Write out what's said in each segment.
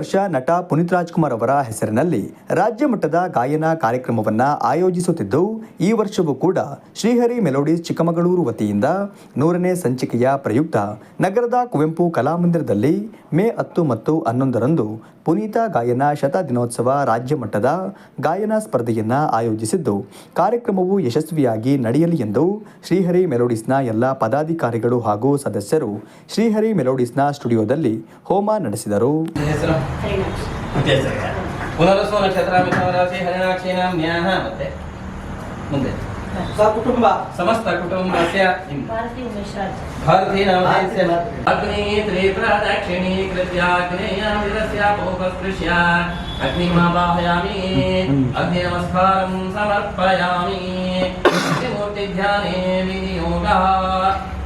ವರ್ಷ ನಟ ಪುನೀತ್ ರಾಜ್ಕುಮಾರ್ ಅವರ ಹೆಸರಿನಲ್ಲಿ ರಾಜ್ಯ ಮಟ್ಟದ ಗಾಯನ ಕಾರ್ಯಕ್ರಮವನ್ನು ಆಯೋಜಿಸುತ್ತಿದ್ದು, ಈ ವರ್ಷವೂ ಕೂಡ ಶ್ರೀಹರಿ ಮೆಲೋಡೀಸ್ ಚಿಕ್ಕಮಗಳೂರು ವತಿಯಿಂದ ನೂರನೇ ಸಂಚಿಕೆಯ ಪ್ರಯುಕ್ತ ನಗರದ ಕುವೆಂಪು ಕಲಾಮಂದಿರದಲ್ಲಿ ಮೇ ಹತ್ತು ಮತ್ತು ಹನ್ನೊಂದರಂದು ಪುನೀತ ಗಾಯನ ಶತ ದಿನೋತ್ಸವ ರಾಜ್ಯ ಮಟ್ಟದ ಗಾಯನ ಸ್ಪರ್ಧೆಯನ್ನು ಆಯೋಜಿಸಿದ್ದು, ಕಾರ್ಯಕ್ರಮವು ಯಶಸ್ವಿಯಾಗಿ ನಡೆಯಲಿ ಎಂದು ಶ್ರೀಹರಿ ಮೆಲೋಡಿಸ್ನ ಎಲ್ಲ ಪದಾಧಿಕಾರಿಗಳು ಹಾಗೂ ಸದಸ್ಯರು ಶ್ರೀಹರಿ ಮೆಲೋಡಿಸ್ನ ಸ್ಟುಡಿಯೋದಲ್ಲಿ ಹೋಮ ನಡೆಸಿದರು. ಹೆಸರು ಪುನರಸ್ವ ನಕ್ಷತ್ರ ಮಿಥುನ ರಾಶಿ ಹರಿಣಾಕ್ಷಿ ನಾಮ್ನ್ಯಾಹ ಮತ್ತೆ ಮುಂದೆ ಸಕುಟುಂಬ ಸಮಸ್ತ ಕುಟುಂಬಸ್ಯ ಭಾರತಿ ಉಮೇಶ್ ರಾಜ್ ಭಾರತೀಯ ನಾಮಧೇಯಸ್ಯ ಅಗ್ನಿ ತ್ರಿಪ್ರದಕ್ಷಿಣೀ ಕೃತ್ಯಾಗ್ನೇಯಾಮಿರಸ್ಯ ಪೋಪಸ್ಪೃಶ್ಯ ಅಗ್ನಿಮಾವಾಹಯಾಮಿ ಅಗ್ನಿ ನಮಸ್ಕಾರಂ ಸಮರ್ಪಯಾಮಿ ಅಗ್ನಿಮೂರ್ತಿ ಧ್ಯಾನೇ ವಿನಿಯೋಗಃ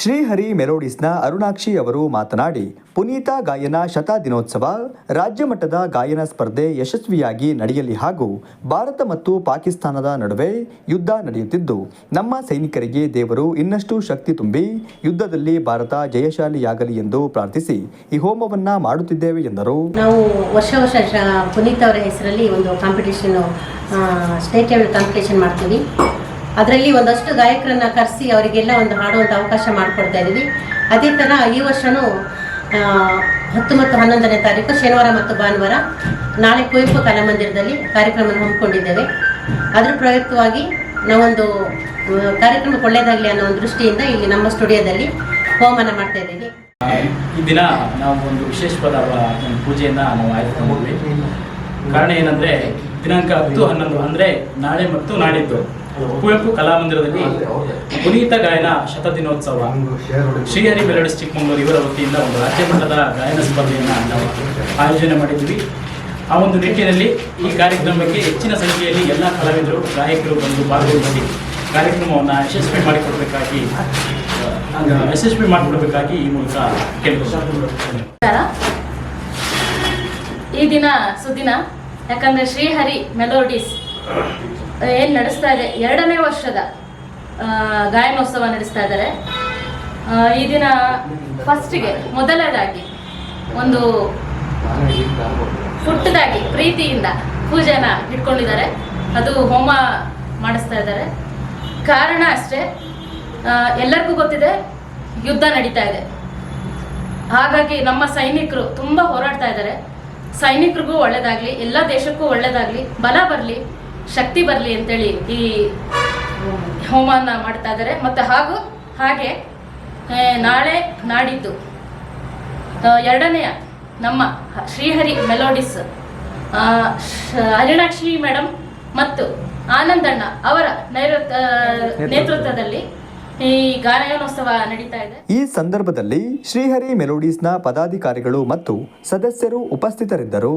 ಶ್ರೀಹರಿ ಮೆಲೋಡಿಸ್ನ ಅರುಣಾಕ್ಷಿ ಅವರು ಮಾತನಾಡಿ, ಪುನೀತ ಗಾಯನ ಶತಾದಿನೋತ್ಸವ ರಾಜ್ಯ ಮಟ್ಟದ ಗಾಯನ ಸ್ಪರ್ಧೆ ಯಶಸ್ವಿಯಾಗಿ ನಡೆಯಲಿ ಹಾಗೂ ಭಾರತ ಮತ್ತು ಪಾಕಿಸ್ತಾನದ ನಡುವೆ ಯುದ್ಧ ನಡೆಯುತ್ತಿದ್ದು, ನಮ್ಮ ಸೈನಿಕರಿಗೆ ದೇವರು ಇನ್ನಷ್ಟು ಶಕ್ತಿ ತುಂಬಿ, ಯುದ್ಧದಲ್ಲಿ ಭಾರತ ಜಯಶಾಲಿಯಾಗಲಿ ಎಂದು ಪ್ರಾರ್ಥಿಸಿ ಈ ಹೋಮವನ್ನ ಮಾಡುತ್ತಿದ್ದೇವೆ ಎಂದರು. ನಾವು ವರ್ಷ ವರ್ಷ ಪುನೀತ್ ಅವರ ಹೆಸರಲ್ಲಿ ಒಂದು ಕಾಂಪಿಟೇಷನ್ ಸ್ಟೇಟ್ ಲೆವೆಲ್ ಕಾಂಪಿಟೇಷನ್ ಮಾಡ್ತೀವಿ. ಅದರಲ್ಲಿ ಒಂದಷ್ಟು ಗಾಯಕರನ್ನ ಕರೆಸಿ ಅವರಿಗೆಲ್ಲ ಒಂದು ಹಾಡುವಂಥ ಅವಕಾಶ ಮಾಡಿಕೊಡ್ತಾ ಇದ್ದೀವಿ. ಅದೇ ಥರ ಈ ವರ್ಷವೂ ಹತ್ತು ಮತ್ತು ಹನ್ನೊಂದನೇ ತಾರೀಕು, ಶನಿವಾರ ಮತ್ತು ಭಾನುವಾರ ನಾಳೆ ಕುವೆಂಪು ಕಲಾಮಂದಿರದಲ್ಲಿ ಕಾರ್ಯಕ್ರಮವನ್ನು ಹಮ್ಮಿಕೊಂಡಿದ್ದೇವೆ. ಅದರ ಪ್ರಯುಕ್ತವಾಗಿ ನಾವೊಂದು ಕಾರ್ಯಕ್ರಮ ಕಾರ್ಯಕ್ರಮಕ್ಕೆ ಒಳ್ಳೆಯದಾಗಲಿ ಅನ್ನೋ ಒಂದು ದೃಷ್ಟಿಯಿಂದ ಇಲ್ಲಿ ನಮ್ಮ ಸ್ಟುಡಿಯೋದಲ್ಲಿ ಹೋಮನ ಮಾಡ್ತಾ ಇದ್ದೀವಿ. ಈ ದಿನ ನಾವು ಒಂದು ವಿಶೇಷವಾದ ಪೂಜೆಯನ್ನು ನಾವು ಆಯ್ದುಕೊಂಡಿದ್ವಿ ಕಾರಣ ಏನಂದ್ರೆ, ದಿನಾಂಕ ಹತ್ತು ಹನ್ನೊಂದು ಅಂದ್ರೆ ನಾಳೆ ಮತ್ತು ನಾಡಿದ್ದು. ಕುವೆಂಪು ಕಲಾಮಂದಿರದಲ್ಲಿ ಪುನೀತ ಗಾಯನ ಶತದಿನೋತ್ಸವ. ಶ್ರೀಹರಿ ಮೆಲೋಡಿಸ್ ಚಿಕ್ಕಮಗಳೂರು ಇವರ ವತಿಯಿಂದ ಒಂದು ರಾಜ್ಯ ಮಟ್ಟದ ಗಾಯನ ಸ್ಪರ್ಧೆಯನ್ನು ನಾವು ಆಯೋಜನೆ ಮಾಡಿದ್ವಿ ಆ ಒಂದು ನಿಟ್ಟಿನಲ್ಲಿ ಈ ಕಾರ್ಯಕ್ರಮಕ್ಕೆ ಹೆಚ್ಚಿನ ಸಂಖ್ಯೆಯಲ್ಲಿ ಎಲ್ಲ ಕಲಾವಿದರು, ಗಾಯಕರು ಬಂದು ಭಾಗವಹಿಸಿ ಕಾರ್ಯಕ್ರಮವನ್ನು ಯಶಸ್ವಿ ಮಾಡಿಕೊಡ್ಬೇಕಾಗಿ ಯಶಸ್ವಿ ಮಾಡಿಕೊಡ್ಬೇಕಾಗಿ ಈ ಮೂಲಕ ಈ ದಿನ ಸುದಿನ, ಯಾಕಂದ್ರೆ ಶ್ರೀಹರಿ ಮೆಲೋಡಿಸ್. ಏನು ನಡೆಸ್ತಾ ಇದೆ? ಎರಡನೇ ವರ್ಷದ ಗಾಯನೋತ್ಸವ ನಡೆಸ್ತಾ ಇದ್ದಾರೆ. ಈ ದಿನ ಫಸ್ಟಿಗೆ ಮೊದಲನೇದಾಗಿ ಒಂದು ಪುಟ್ಟದಾಗಿ ಪ್ರೀತಿಯಿಂದ ಪೂಜೆನ ಇಟ್ಕೊಂಡಿದ್ದಾರೆ. ಅದು ಹೋಮ ಮಾಡಿಸ್ತಾ ಇದ್ದಾರೆ. ಕಾರಣ ಅಷ್ಟೇ ಎಲ್ಲರಿಗೂ ಗೊತ್ತಿದೆ, ಯುದ್ಧ ನಡೀತಾ ಇದೆ. ಹಾಗಾಗಿ ನಮ್ಮ ಸೈನಿಕರು ತುಂಬ ಹೋರಾಡ್ತಾ ಇದ್ದಾರೆ. ಸೈನಿಕರಿಗೂ ಒಳ್ಳೇದಾಗ್ಲಿ, ಎಲ್ಲ ದೇಶಕ್ಕೂ ಒಳ್ಳೇದಾಗ್ಲಿ, ಬಲ ಬರಲಿ. ಶಕ್ತಿ ಬರಲಿ ಅಂತೇಳಿ ಈ ಹೋಮನ ಮಾಡ್ತಾ ಇದ್ದಾರೆ ಮತ್ತು ಹಾಗೂ ಹಾಗೆ ನಾಳೆ ನಾಡಿದ್ದು ಎರಡನೆಯ ನಮ್ಮ ಶ್ರೀಹರಿ ಮೆಲೋಡಿಸ್ ಅರಿಣಾಕ್ಷಿ ಮೇಡಮ್ ಮತ್ತು ಆನಂದಣ್ಣ ಅವರ ನೇತೃತ್ವದಲ್ಲಿ. ಈ ಗಾಯನೋತ್ಸವ ನಡೀತಾ ಇದೆ. ಈ ಸಂದರ್ಭದಲ್ಲಿ ಶ್ರೀಹರಿ ಮೆಲೋಡೀಸ್ನ ಪದಾಧಿಕಾರಿಗಳು ಮತ್ತು ಸದಸ್ಯರು ಉಪಸ್ಥಿತರಿದ್ದರು.